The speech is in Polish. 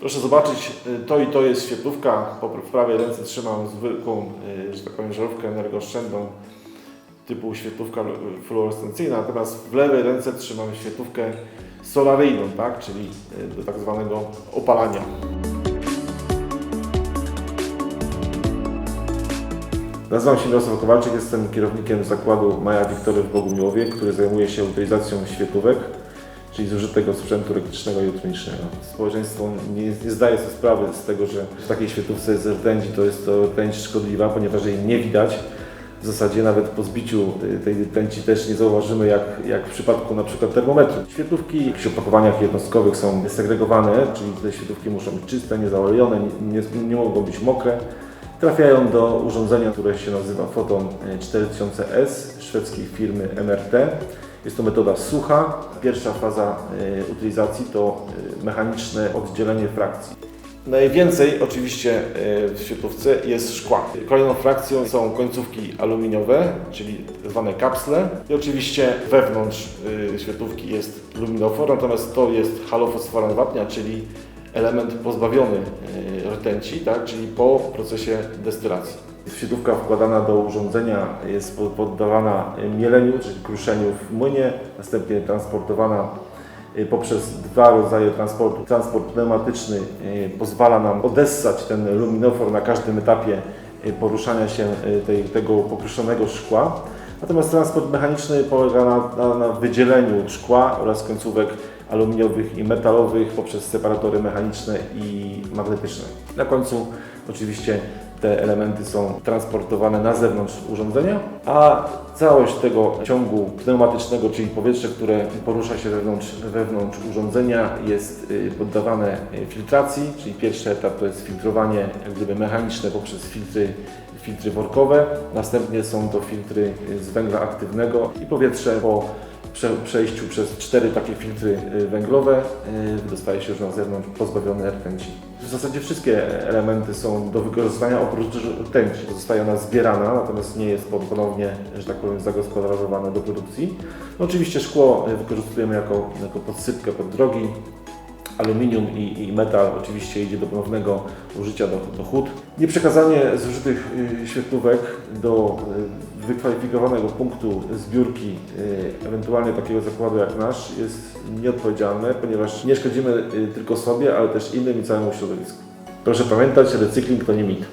Proszę zobaczyć, y, to i to jest świetlówka. W prawej ręce trzymam zwykłą, y, że tak powiem, żarówkę energooszczędną typu świetlówka fluorescencyjna, natomiast w lewej ręce trzymam świetlówkę solaryjną, tak? czyli y, do tak zwanego opalania. Nazywam się Mirosław Kowalczyk, jestem kierownikiem zakładu Maja Wiktory w Bogumiłowie, który zajmuje się utylizacją świetlówek, czyli zużytego sprzętu elektrycznego i elektronicznego. Społeczeństwo nie, nie zdaje sobie sprawy z tego, że w takiej świetlówce jest rtęć i to jest to rtęć szkodliwa, ponieważ jej nie widać. W zasadzie nawet po zbiciu tej rtęci też nie zauważymy, jak, jak w przypadku na przykład termometru. Świetlówki w opakowaniach jednostkowych są segregowane, czyli te świetlówki muszą być czyste, niezaolejone, nie, nie, nie mogą być mokre. Trafiają do urządzenia, które się nazywa Foton 4000S szwedzkiej firmy MRT. Jest to metoda sucha. Pierwsza faza y, utylizacji to y, mechaniczne oddzielenie frakcji. Najwięcej oczywiście y, w świetlówce jest szkła. Kolejną frakcją są końcówki aluminiowe, czyli tak zwane kapsle. I oczywiście wewnątrz świetlówki jest luminofor, natomiast to jest halofosforan wapnia, czyli element pozbawiony rtęci, tak? czyli po procesie destylacji. Świetlówka wkładana do urządzenia jest pod- poddawana mieleniu, czyli kruszeniu w młynie, następnie transportowana y, poprzez dwa rodzaje transportu. Transport pneumatyczny y, pozwala nam odessać ten luminofor na każdym etapie y, poruszania się tej, tego pokruszonego szkła. Natomiast transport mechaniczny polega na, na, na wydzieleniu szkła oraz końcówek aluminiowych i metalowych poprzez separatory mechaniczne i magnetyczne. Na końcu oczywiście te elementy są transportowane na zewnątrz urządzenia, a całość tego ciągu pneumatycznego, czyli powietrze, które porusza się wewnątrz, wewnątrz urządzenia jest y, poddawane y, filtracji, czyli pierwszy etap to jest filtrowanie gdyby mechaniczne poprzez filtry filtry workowe, następnie są to filtry y, z węgla aktywnego i powietrze po przejściu przez cztery takie filtry y, węglowe y, dostaje się już na zewnątrz pozbawione rtęci. W zasadzie wszystkie elementy są do wykorzystania oprócz rtęci. Zostaje ona zbierana, natomiast nie jest ponownie, że tak powiem, zagospodarowane do produkcji. No, oczywiście szkło y, wykorzystujemy jako, jako podsypkę pod drogi, aluminium i, i metal oczywiście idzie do ponownego użycia do, do hut. Nieprzekazanie zużytych świetlówek do wykwalifikowanego punktu zbiórki, y, ewentualnie takiego zakładu jak nasz, jest nieodpowiedzialne, ponieważ nie szkodzimy y, tylko sobie, ale też innym i całemu środowisku. Proszę pamiętać, recykling to nie mit.